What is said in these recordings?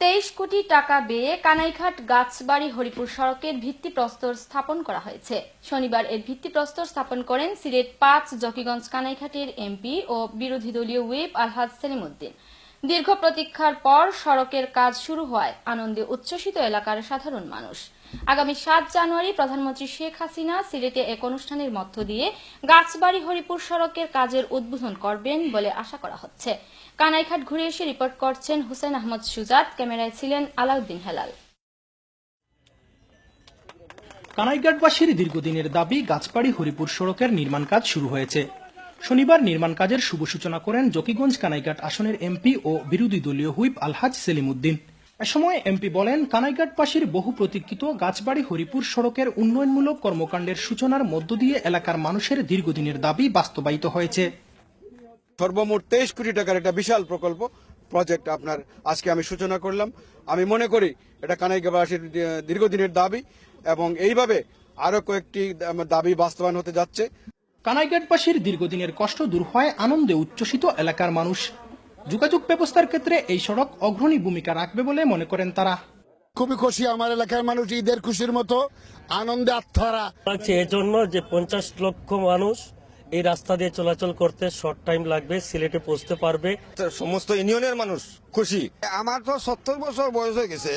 তেইশ কোটি টাকা ব্যয়ে কানাইঘাট গাছবাড়ি হরিপুর সড়কের ভিত্তিপ্রস্তর স্থাপন করা হয়েছে। শনিবার এর ভিত্তিপ্রস্তর স্থাপন করেন সিলেট পাঁচ, জকিগঞ্জ কানাইঘাটের এমপি ও বিরোধী দলীয় ওয়েব আলহাজ সেলিমুদ্দিন। দীর্ঘ প্রতীক্ষার পর সড়কের কাজ শুরু হওয়ায় আনন্দে উচ্ছ্বসিত এলাকার সাধারণ মানুষ। আগামী সাত জানুয়ারি প্রধানমন্ত্রী শেখ হাসিনা সিলেটে এক অনুষ্ঠানের মধ্য দিয়ে গাছবাড়ি হরিপুর সড়কের কাজের উদ্বোধন করবেন বলে আশা করা হচ্ছে। কানাইঘাট ঘুরে এসে রিপোর্ট করছেন হুসেন আহমদ সুজাত, ক্যামেরায় ছিলেন আলাউদ্দিন হেলাল। কানাইঘাটবাসীর দীর্ঘদিনের দাবি গাছপাড়ি হরিপুর সড়কের নির্মাণ কাজ শুরু হয়েছে। শনিবার নির্মাণ কাজের শুভ সূচনা করেন জকিগঞ্জ কানাইঘাট আসনের এমপি ও বিরোধী দলীয় হুইপ আলহাজ সেলিমুদ্দিন। এ সময় এমপি বলেন, কানাইঘাটবাসীর বহু প্রতীক্ষিত গাছবাড়ি হরিপুর সড়কের উন্নয়নমূলক কর্মকাণ্ডের সূচনার মধ্য দিয়ে এলাকার মানুষের দীর্ঘদিনের দাবি বাস্তবায়িত হয়েছে। সর্বমোট তেইশ কোটি টাকার একটা বিশাল প্রকল্প প্রজেক্ট আপনার আজকে আমি সূচনা করলাম। আমি মনে করি এটা কানাইগাবাসীর দীর্ঘদিনের দাবি এবং এইভাবে আরও কয়েকটি দাবি বাস্তবায়ন হতে যাচ্ছে। কানাইঘাটবাসীর দীর্ঘদিনের কষ্ট দূর হয় আনন্দে উচ্ছ্বসিত এলাকার মানুষ। যোগাযোগ ব্যবস্থার ক্ষেত্রে এই সড়ক অগ্রণী ভূমিকা রাখবে বলে মনে করেন তারা। খুবই খুশি আমার এলাকার মানুষ ঈদের খুশির মতো আনন্দে আত্মারা। এজন্য যে পঞ্চাশ লক্ষ মানুষ এই রাস্তা দিয়ে চলাচল করতে শর্ট টাইম লাগবে সিলেটে পৌঁছতে পারবে। সমস্ত ইউনিয়নের মানুষ খুশি। আমার তো সত্তর বছর বয়স হয়ে গেছে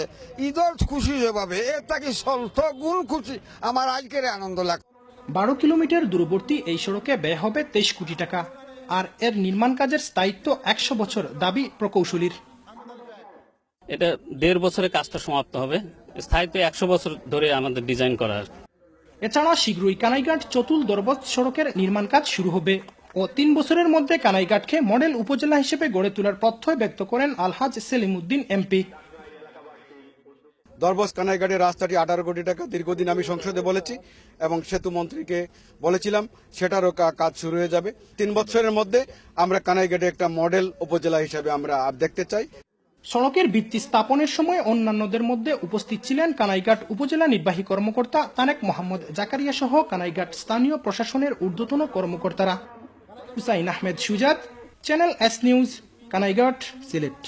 ঈদর খুশি যেভাবে এর তাকে সলত গুণ খুশি। আমার আজকের আনন্দ লাগ বারো কিলোমিটার দূরবর্তী এই সড়কে ব্যয় হবে তেইশ কোটি টাকা। আর এর নির্মাণ কাজের স্থায়িত্ব একশো বছর দাবি প্রকৌশলীর। এটা দেড় বছরে কাজটা সমাপ্ত হবে। স্থায়িত্ব একশো বছর ধরে আমাদের ডিজাইন করার এছাড়া শীঘ্রই কানাইঘাট চতুল দরবত সড়কের নির্মাণ কাজ শুরু হবে ও তিন বছরের মধ্যে কানাইঘাটকে মডেল উপজেলা হিসেবে গড়ে তোলার প্রত্যয় ব্যক্ত করেন আলহাজ সেলিমুদ্দিন এমপি। দরবস কানাইঘাটের রাস্তাটি আঠারো কোটি টাকা দীর্ঘদিন আমি সংসদে বলেছি এবং সেতু মন্ত্রীকে বলেছিলাম, সেটারও কাজ শুরু হয়ে যাবে। তিন বছরের মধ্যে আমরা কানাইঘাটে একটা মডেল উপজেলা হিসেবে আমরা দেখতে চাই। সড়কের ভিত্তি স্থাপনের সময় অন্যান্যদের মধ্যে উপস্থিত ছিলেন কানাইঘাট উপজেলা নির্বাহী কর্মকর্তা তানেক মোহাম্মদ জাকারিয়া সহ কানাইঘাট স্থানীয় প্রশাসনের ঊর্ধ্বতন কর্মকর্তারা। Hussain Ahmed Sujat, channel S news, Kanaighat, Sylhet.